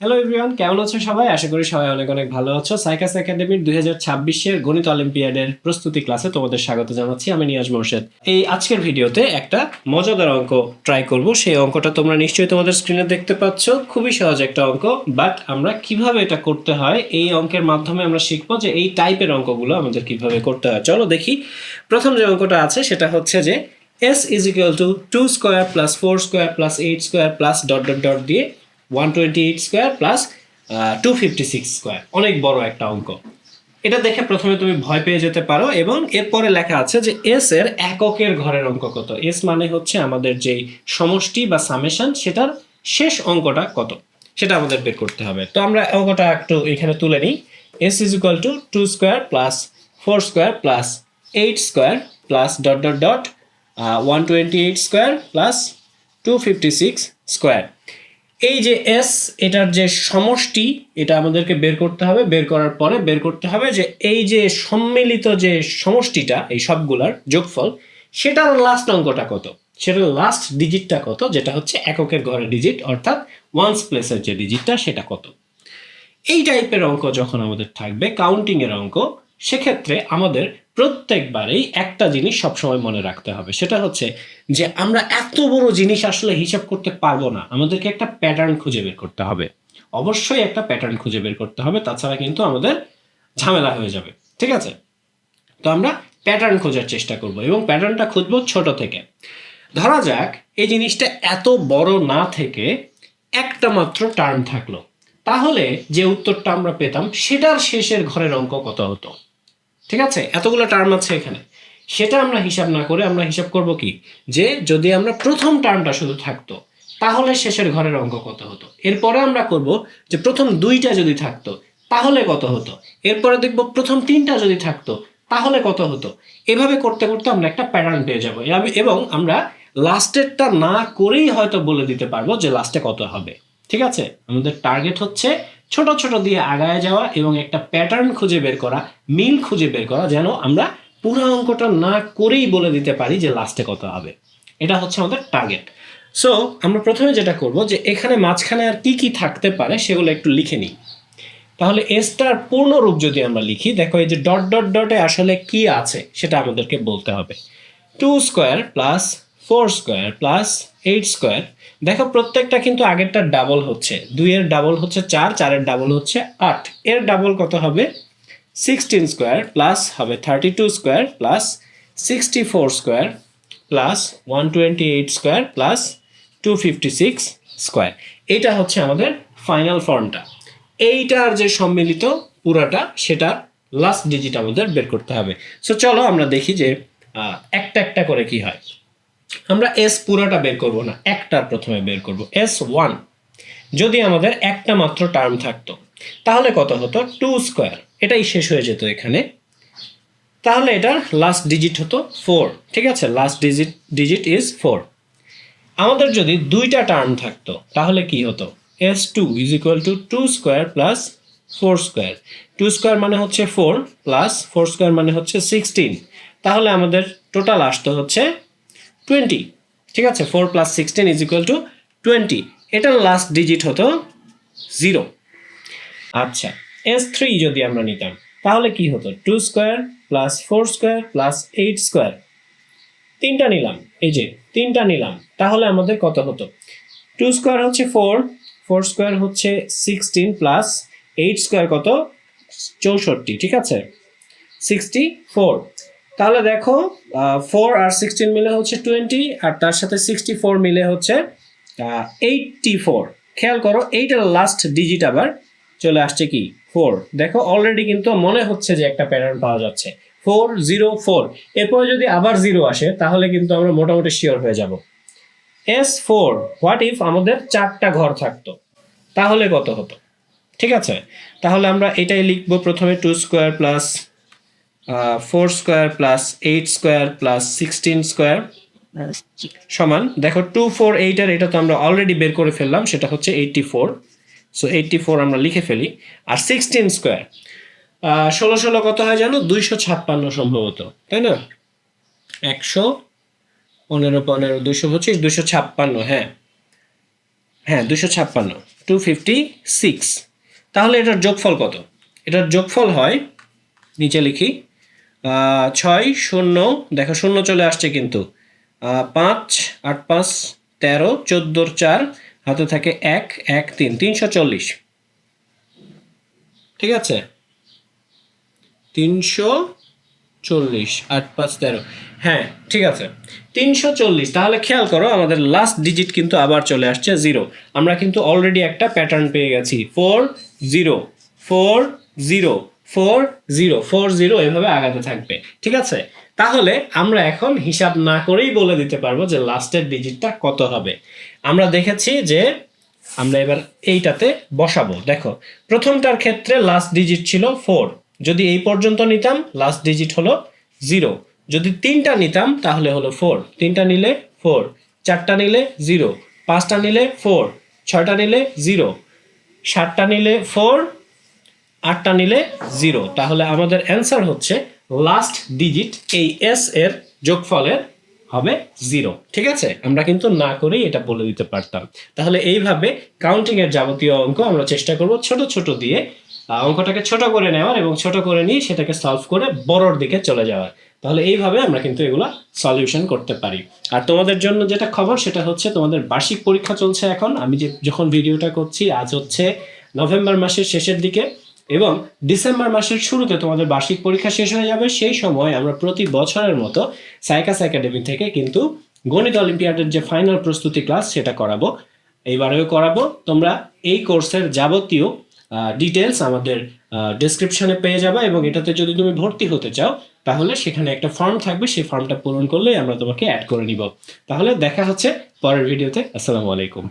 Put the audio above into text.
Hello everyone কেমন আছো সবাই? আশা করি সবাই অনেক অনেক ভালো আছো। সাইকাস একাডেমির দুই হাজার ছাব্বিশের গণিত অলিম্পিয়াডের প্রস্তুতি ক্লাসে তোমাদের স্বাগত জানাচ্ছি। আমি নিয়াজ মোর্শেদ। এই আজকের ভিডিওতে একটা মজাদার অঙ্ক ট্রাই করব। সেই অঙ্কটা তোমরা নিশ্চয়ই তোমাদের স্ক্রিনে দেখতে পাচ্ছ। খুবই সহজ একটা অঙ্ক বাট আমরা কীভাবে এটা করতে হয়, এই অঙ্কের মাধ্যমে আমরা শিখব যে এই টাইপের অঙ্কগুলো আমাদের কীভাবে করতে হয়। চলো দেখি। প্রথম যে অঙ্কটা আছে, সেটা হচ্ছে যে S is to two square plus four square plus eight square plus dot dot dot দিয়ে one twenty eight square plus two fifty six square অনেক বড় একটা অঙ্ক। এটা দেখে প্রথমে তুমি ভয় পেয়ে যেতে পারো এবং এরপরে লেখা আছে যে এস এর এককের ঘরের অঙ্ক কত? এস মানে হচ্ছে আমাদের যেই সমষ্টি বা সামেশন সেটার শেষ অঙ্কটা কত? সেটা আমাদের বের করতে হবে। তো আমরা অঙ্কটা একটু এখানে তুলে নিই। S is equal to two square plus four square plus eight square plus dot dot dot one twenty eight square plus two fifty six square এই যে এস এটার যে সমষ্টি, এটা আমাদেরকে বের করতে হবে, বের করার পরে বের করতে হবে যে এই যে সম্মিলিত যে সমষ্টিটা, এই সবগুলার যোগফল, সেটার লাস্ট অঙ্কটা কত? সেটার লাস্ট ডিজিটটা কত? যেটা হচ্ছে এককের ঘরের ডিজিট অর্থাৎ ওয়ান্স প্লেসের যে ডিজিটটা সেটা কত? এই টাইপের অঙ্ক যখন আমাদের থাকবে কাউন্টিংয়ের অঙ্ক, সেক্ষেত্রে আমাদের প্রত্যেকবারেই একটা জিনিস সবসময় মনে রাখতে হবে। সেটা হচ্ছে যে আমরা এত বড় জিনিস আসলে হিসাব করতে পারব না। আমাদেরকে একটা প্যাটার্ন খুঁজে বের করতে হবে। অবশ্যই একটা প্যাটার্ন খুঁজে বের করতে হবে, তাছাড়া কিন্তু আমাদের ঝামেলা হয়ে যাবে। ঠিক আছে? তো আমরা প্যাটার্ন খোঁজার চেষ্টা করব এবং প্যাটার্নটা খুঁজবো ছোট থেকে। ধরা যাক, এই জিনিসটা এত বড় না থেকে একটা মাত্র টার্ম থাকল। তাহলে যে উত্তরটা আমরা পেতাম, সেটার শেষের ঘরের অঙ্ক কত হতো? ঠিক আছে? এতগুলো টার্ম আছে এখানে। সেটা আমরা হিসাব না করে আমরা হিসাব করব কি? যে যদি আমরা প্রথম টার্মটা শুধু থাকতো, তাহলে শেষের ঘরের অঙ্ক কত হতো? এরপরে আমরা করব যে প্রথম দুইটা যদি থাকতো, তাহলে কত হতো? এরপরে দেখব প্রথম তিনটা যদি থাকতো, তাহলে কত হতো? এভাবে করতে করতে আমরা একটা প্যাটার্ন পেয়ে যাব। এবং আমরা লাস্টেরটা না করেই হয়তো বলে দিতে পারব যে লাস্টে কত হবে। ঠিক আছে? আমাদের টার্গেট হচ্ছে ছোট ছোট দিয়ে আগায় যাওয়া এবং একটা প্যাটার্ন খুঁজে বের করা, মিল খুঁজে বের করা যেন আমরা পুরো অঙ্কটা না করেই বলে দিতে পারি যে লাস্টে কত হবে। এটা হচ্ছে আমাদের টার্গেট সো আমরা প্রথমে যেটা করব যে এখানে মাঝখানে আর কি কি থাকতে পারে সেগুলো একটু লিখে নিই। তাহলে এসটার পূর্ণ রূপ যদি আমরা লিখি, দেখো এই যে ডট ডট ডটে আসলে কি আছে সেটা আমাদেরকে বলতে হবে। Two square plus four square plus eight square. দেখো প্রত্যেকটা কিন্তু আগেরটা ডাবল হচ্ছে। দুইয়ের ডাবল হচ্ছে চার, চারের ডাবল হচ্ছে আট। এর ডাবল কত হবে? সিক্সটিন স্কোয়ার প্লাস হবে thirty two square plus sixty four square plus one twenty eight square plus two fifty six square এইটা হচ্ছে আমাদের ফাইনাল ফর্মটা এইটার যে সম্মিলিত পুরাটা সেটা লাস্ট ডিজিট আমাদের বের করতে হবে। সো চলো আমরা দেখি যে একটা একটা করে কি হয়। আমরা এস পুরাটা বের করব না, একটার প্রথমে বের করব। এস ওয়ান যদি আমাদের একটা মাত্র টার্ম থাকতো, তাহলে কত হতো? টু স্কোয়ার এটাই শেষ হয়ে যেত এখানে। তাহলে এটার লাস্ট ডিজিট হতো ফোর ঠিক আছে? Last digit digit is four আমাদের যদি দুইটা টার্ম থাকতো, তাহলে কি হতো? S two is equal to two square plus four square two square মানে হচ্ছে ফোর প্লাস ফোর স্কোয়ার মানে হচ্ছে সিক্সটিন তাহলে আমাদের টোটাল আসতো হচ্ছে টোয়েন্টি। ঠিক আছে? Four plus sixteen is equal to twenty. এটার লাস্ট ডিজিট হতো জিরো আচ্ছা এস থ্রি যদি আমরা নিতাম, তাহলে কি হতো? Two square plus four square plus eight square তিনটা নিলাম। এই যে, তিনটা নিলাম। তাহলে আমাদের কত হতো? টু স্কোয়ার হচ্ছে ফোর ফোর স্কোয়ার হচ্ছে সিক্সটিন প্লাস এইট স্কোয়ার কত? চৌষট্টি। ঠিক আছে? সিক্সটি ফোর তাহলে দেখো ফোর আর সিক্সটিন মিলে হচ্ছে টোয়েন্টি আর তার সাথে সিক্সটি ফোর মিলে হচ্ছে এইটটি ফোর খেয়াল করো, এইটার লাস্ট ডিজিট আবার চলে আসছে কি? ফোর দেখো অলরেডি কিন্তু মনে হচ্ছে যে একটা প্যাটার্ন পাওয়া যাচ্ছে। ফোর জিরো ফোর এরপরে যদি আবার জিরো আসে, তাহলে কিন্তু আমরা মোটামুটি শিওর হয়ে যাব। এস ফোর হোয়াট ইফ আমাদের চারটা ঘর থাকতো? তাহলে কত হতো? ঠিক আছে? তাহলে আমরা এটাই লিখব প্রথমে two square plus four square plus eight square plus sixteen square সমান। দেখো টু ফোর এইটার এটা তো আমরা অলরেডি বের করে ফেললাম, সেটা হচ্ছে eighty four so eighty four আমরা লিখে ফেলি। আর সিক্সটিন স্কোয়ার ষোলো ষোলো কত হয় জানো? দুইশো ছাপ্পান্ন সম্ভবত, তাই না? একশো, পনেরো পনেরো দুশো পঁচিশ দুশো ছাপ্পান্ন হ্যাঁ। হ্যাঁ দুশো ছাপ্পান্ন টু ফিফটি সিক্স তাহলে এটার যোগফল কত? এটার যোগফল হয়, নিচে লিখি ছয়, শূন্য, দেখো, শূন্য চলে আসছে কিন্তু। পাঁচ, আট, পাঁচ, তেরো, চোদ্দোর চার, হাতে থাকে এক এক, তিন, তিনশো চল্লিশ। ঠিক আছে? তিনশো চল্লিশ, আট, পাঁচ, তেরো। হ্যাঁ ঠিক আছে। তিনশো চল্লিশ, তাহলে খেয়াল করো, আমাদের লাস্ট ডিজিট কিন্তু আবার চলে আসছে জিরো আমরা কিন্তু অলরেডি একটা প্যাটার্ন পেয়ে গেছি। Four zero four zero four zero four zero এভাবে আগাতে থাকবে। ঠিক আছে? তাহলে আমরা এখন হিসাব না করেই বলে দিতে পারব যে লাস্টের ডিজিটটা কত হবে। আমরা দেখেছি যে আমরা এবার এইটাতে বসাবো। দেখো, প্রথমটার ক্ষেত্রে লাস্ট ডিজিট ছিল ফোর যদি এই পর্যন্ত নিতাম লাস্ট ডিজিট হলো জিরো যদি তিনটা নিতাম, তাহলে হলো ফোর তিনটা নিলে ফোর চারটা নিলে জিরো পাঁচটা নিলে ফোর ছয়টা নিলে জিরো সাতটা নিলে ফোর আটটা নিলে জিরো। তাহলে আমাদের অ্যান্সার হচ্ছে লাস্ট ডিজিট এই এস এর যোগফলের হবে জিরো। ঠিক আছে? আমরা কিন্তু না করেই এটা বলে দিতে পারতাম। তাহলে এইভাবে কাউন্টিং এর যাবতীয় অঙ্ক আমরা চেষ্টা করব ছোট ছোট দিয়ে অঙ্কটাকে ছোট করে নেওয়ার এবং ছোট করে নিয়ে সেটাকে সলভ করে বড়র দিকে চলে যাওয়ার। তাহলে এইভাবে আমরা কিন্তু এগুলো সলিউশন করতে পারি। আর তোমাদের জন্য যেটা খবর সেটা হচ্ছে তোমাদের বার্ষিক পরীক্ষা চলছে এখন। আমি যে যখন ভিডিওটা করছি, আজ হচ্ছে নভেম্বর মাসের শেষের দিকে। এবং ডিসেম্বর মাসের শুরুতে তোমাদের বার্ষিক পরীক্ষা শেষ হয়ে যাবে। সেই সময় আমরা প্রতি বছরের মতো সাইকাস একাডেমি থেকে কিন্তু গণিত অলিম্পিয়াডের যে ফাইনাল প্রস্তুতি ক্লাস সেটা করাবো। এইবারেও করাবো। তোমরা এই কোর্সের যাবতীয় ডিটেলস আমাদের ডেসক্রিপশনে পেয়ে যাবে এবং এটাতে যদি তুমি ভর্তি হতে চাও, তাহলে সেখানে একটা ফর্ম থাকবে। সেই ফর্মটা পূরণ করলেই আমরা তোমাকে অ্যাড করে নিব। তাহলে দেখা হচ্ছে পরের ভিডিওতে আসসালামু আলাইকুম।